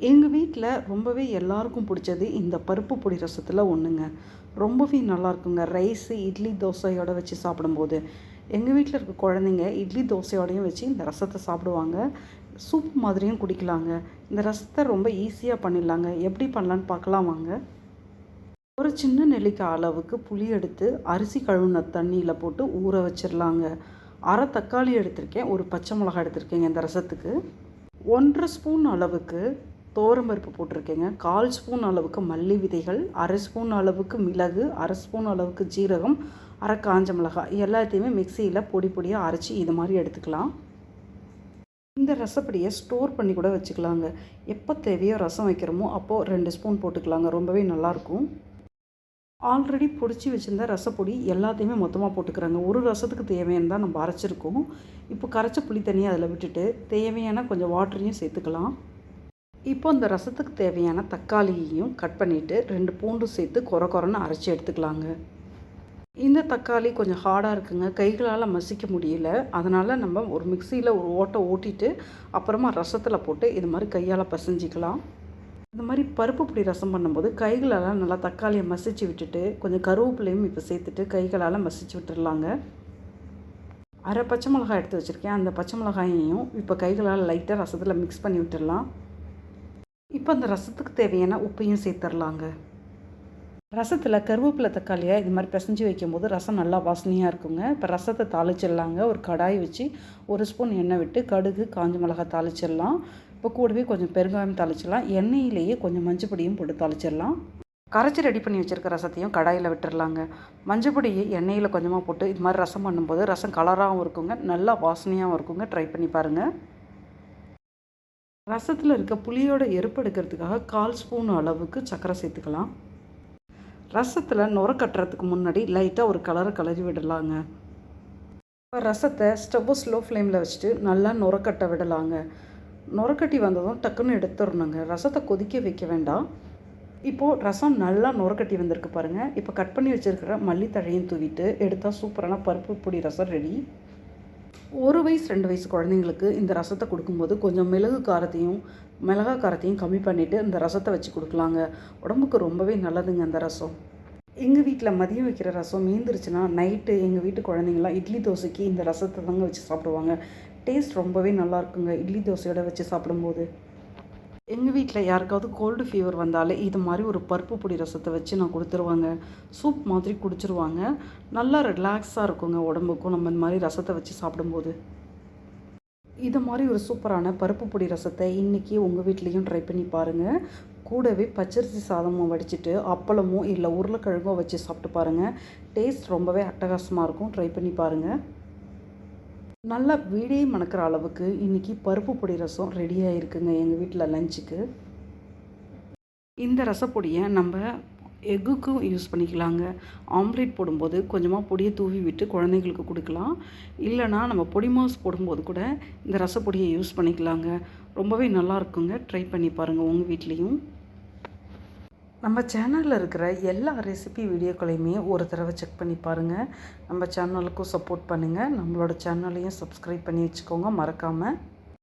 எங்கள் வீட்டில் ரொம்பவே எல்லாருக்கும் பிடிச்சது இந்த பருப்பு பொடி ரசத்தில் ஒன்றுங்க ரொம்பவே நல்லாயிருக்குங்க ரைஸு இட்லி தோசையோட வச்சு சாப்பிடும்போது. எங்கள் வீட்டில் இருக்க குழந்தைங்க இட்லி தோசையோடையும் வச்சு இந்த ரசத்தை சாப்பிடுவாங்க. சூப் மாதிரியும் குடிக்கலாங்க. இந்த ரசத்தை ரொம்ப ஈஸியாக பண்ணிடலாங்க. எப்படி பண்ணலான்னு பார்க்கலாம் வாங்க. ஒரு சின்ன நெல்லிக்காய் அளவுக்கு புளி எடுத்து அரிசி கழுவுன தண்ணியில் போட்டு ஊற வச்சிடலாங்க. அரை தக்காளி எடுத்திருக்கேன். ஒரு பச்சை மிளகாய் எடுத்திருக்கேங்க இந்த ரசத்துக்கு. ஒன்றரை ஸ்பூன் அளவுக்கு பருப்பு போட்டிருக்கேங்க. கால் ஸ்பூன் அளவுக்கு மல்லி விதைகள் அரை ஸ்பூன் அளவுக்கு மிளகு அரை ஸ்பூன் அளவுக்கு ஜீரகம் அரை காஞ்ச மிளகாய். எல்லாத்தையுமே மிக்சியில் பொடி பொடியாக அரைச்சி இது மாதிரி எடுத்துக்கலாம். இந்த ரசப்படியை ஸ்டோர் பண்ணி கூட வச்சுக்கலாங்க. எப்போ தேவையோ ரசம் வைக்கிறோமோ அப்போது ரெண்டு ஸ்பூன் போட்டுக்கலாங்க. ரொம்பவே நல்லாயிருக்கும். ஆல்ரெடி பொடிச்சு வச்சுருந்த ரசப்பொடி எல்லாத்தையுமே மொத்தமாக போட்டுக்கிறாங்க. ஒரு ரசத்துக்கு தேவையான தான் நம்ம அரைச்சிருக்கோம். இப்போ கரைச்ச புளி தண்ணியை அதில் விட்டுட்டு தேவையான கொஞ்சம் வாட்டரையும் சேர்த்துக்கலாம். இப்போ இந்த ரசத்துக்கு தேவையான தக்காளியையும் கட் பண்ணிவிட்டு ரெண்டு பூண்டு சேர்த்து குறை குறைன்னு அரைச்சி எடுத்துக்கலாங்க. இந்த தக்காளி கொஞ்சம் ஹார்டாக இருக்குங்க. கைகளால் மசிக்க முடியல. அதனால் நம்ம ஒரு மிக்சியில் ஒரு ஓட்டை ஓட்டிட்டு அப்புறமா ரசத்தில் போட்டு இது மாதிரி கையால் பசைஞ்சிக்கலாம். இந்த மாதிரி பருப்பு பொடி ரசம் பண்ணும்போது கைகளால் நல்லா தக்காளியை மசிச்சு விட்டுட்டு கொஞ்சம் கருவேப்பிலையும் இப்போ சேர்த்துட்டு கைகளால் மசிச்சு விட்டுடலாங்க அரை பச்சை மிளகாய் எடுத்து வச்சுருக்கேன். அந்த பச்சை மிளகாயையும் இப்போ கைகளால் லைட்டாக ரசத்தில் மிக்ஸ் பண்ணி விட்டுடலாம் இப்போ அந்த ரசத்துக்கு தேவையான உப்பையும் சேர்த்துடலாங்க ரசத்தில் கருவேப்பிலை தக்காளியை இது மாதிரி பிசைஞ்சு வைக்கும்போது ரசம் நல்லா வாசனையாக இருக்குங்க. இப்போ ரசத்தை தாளிச்சிடலாங்க. ஒரு கடாய் வச்சு ஒரு ஸ்பூன் எண்ணெய் விட்டு கடுகு காஞ்ச மிளகாய் தாளிச்சிடலாம். இப்போ கூடவே கொஞ்சம் பெருங்காயம் தாளிச்சிடலாம். எண்ணெயிலேயே கொஞ்சம் மஞ்சப்பொடியும் போட்டு தாளிச்சிடலாம். கரைச்சி ரெடி பண்ணி வச்சுருக்க ரசத்தையும் கடாயில் விட்டுடலாங்க மஞ்சப்பொடியை எண்ணெயில் கொஞ்சமாக போட்டு இது மாதிரி ரசம் பண்ணும்போது ரசம் கலராகவும் இருக்குங்க. நல்லா வாசனையாகவும் இருக்குங்க. ட்ரை பண்ணி பாருங்கள் ரசத்தில் இருக்க புளியோட எருப்பு எடுக்கிறதுக்காக கால் ஸ்பூன் அளவுக்கு சர்க்கரை சேர்த்துக்கலாம். ரசத்தில் நுர கட்டுறதுக்கு முன்னாடி லைட்டாக ஒரு கலரை கலரி விடலாங்க. இப்போ ரசத்தை ஸ்டவ்வை ஸ்லோ ஃப்ளேமில் வச்சுட்டு நல்லா நுரக்கட்ட விடலாங்க. நுரக்கட்டி வந்ததும் டக்குன்னு எடுத்துடணுங்க. ரசத்தை கொதிக்க வைக்க வேண்டாம். இப்போது ரசம் நல்லா நுரக்கட்டி வந்திருக்கு பாருங்கள் இப்போ கட் பண்ணி வச்சுருக்கிற மல்லித்தழையும் தூவிட்டு எடுத்தால் சூப்பரான பருப்பு பொடி ரசம் ரெடி. ஒரு வயசு ரெண்டு வயசு குழந்தைங்களுக்கு இந்த ரசத்தை கொடுக்கும்போது கொஞ்சம் மிளகு காரத்தையும் மிளகா காரத்தையும் கம்மி பண்ணிவிட்டு இந்த ரசத்தை வச்சு கொடுக்கலாங்க. உடம்புக்கு ரொம்பவே நல்லதுங்க அந்த ரசம். எங்கள் வீட்டில் மதியம் வைக்கிற ரசம் மீந்துருச்சுன்னா நைட்டு எங்கள் வீட்டு குழந்தைங்களாம் இட்லி தோசைக்கு இந்த ரசத்தை தாங்க வச்சு சாப்பிடுவாங்க. டேஸ்ட் ரொம்பவே நல்லா இருக்குங்க இட்லி தோசையோட வச்சு சாப்பிடும்போது. எங்கள் வீட்டில் யாருக்காவது கோல்டு ஃபீவர் வந்தாலே இது மாதிரி ஒரு பருப்பு பொடி ரசத்தை வச்சு நான் கொடுத்துருவாங்க. சூப் மாதிரி குடிச்சிருவாங்க. நல்லா ரிலாக்ஸாக இருக்குங்க உடம்புக்கும் நம்ம இந்த மாதிரி ரசத்தை வச்சு சாப்பிடும்போது. இது மாதிரி ஒரு சூப்பரான பருப்பு பொடி ரசத்தை இன்றைக்கி உங்கள் வீட்லேயும் ட்ரை பண்ணி பாருங்கள் கூடவே பச்சரிசி சாதமும் வடிச்சிட்டு அப்பளமும் இல்லை உருளைக்கிழங்கும் வச்சு சாப்பிட்டு பாருங்கள் டேஸ்ட் ரொம்பவே அட்டகாசமாக இருக்கும். ட்ரை பண்ணி பாருங்கள் நல்லா வீடே மணக்கிற அளவுக்கு இன்றைக்கி பருப்பு பொடி ரசம் ரெடியாக இருக்குங்க எங்கள் வீட்டில் லஞ்சுக்கு இந்த ரசப்பொடியை நம்ம எக்குக்கும் யூஸ் பண்ணிக்கலாங்க. ஆம்லேட் போடும்போது கொஞ்சமாக பொடியை தூவி விட்டு குழந்தைங்களுக்கு கொடுக்கலாம். இல்லைனா நம்ம பொடி மாஸ் போடும்போது கூட இந்த ரசப்பொடியை யூஸ் பண்ணிக்கலாங்க. ரொம்பவே நல்லா இருக்குங்க. ட்ரை பண்ணி பாருங்கள் உங்கள் வீட்லேயும். நம்ம சேனலில் இருக்கிற எல்லா ரெசிபி வீடியோக்களையுமே ஒரு தடவை செக் பண்ணி பாருங்கள் நம்ம சேனலுக்கும் சப்போர்ட் பண்ணுங்கள் நம்மளோட சேனலையும் சப்ஸ்கிரைப் பண்ணி வச்சுக்கோங்க. மறக்காமல்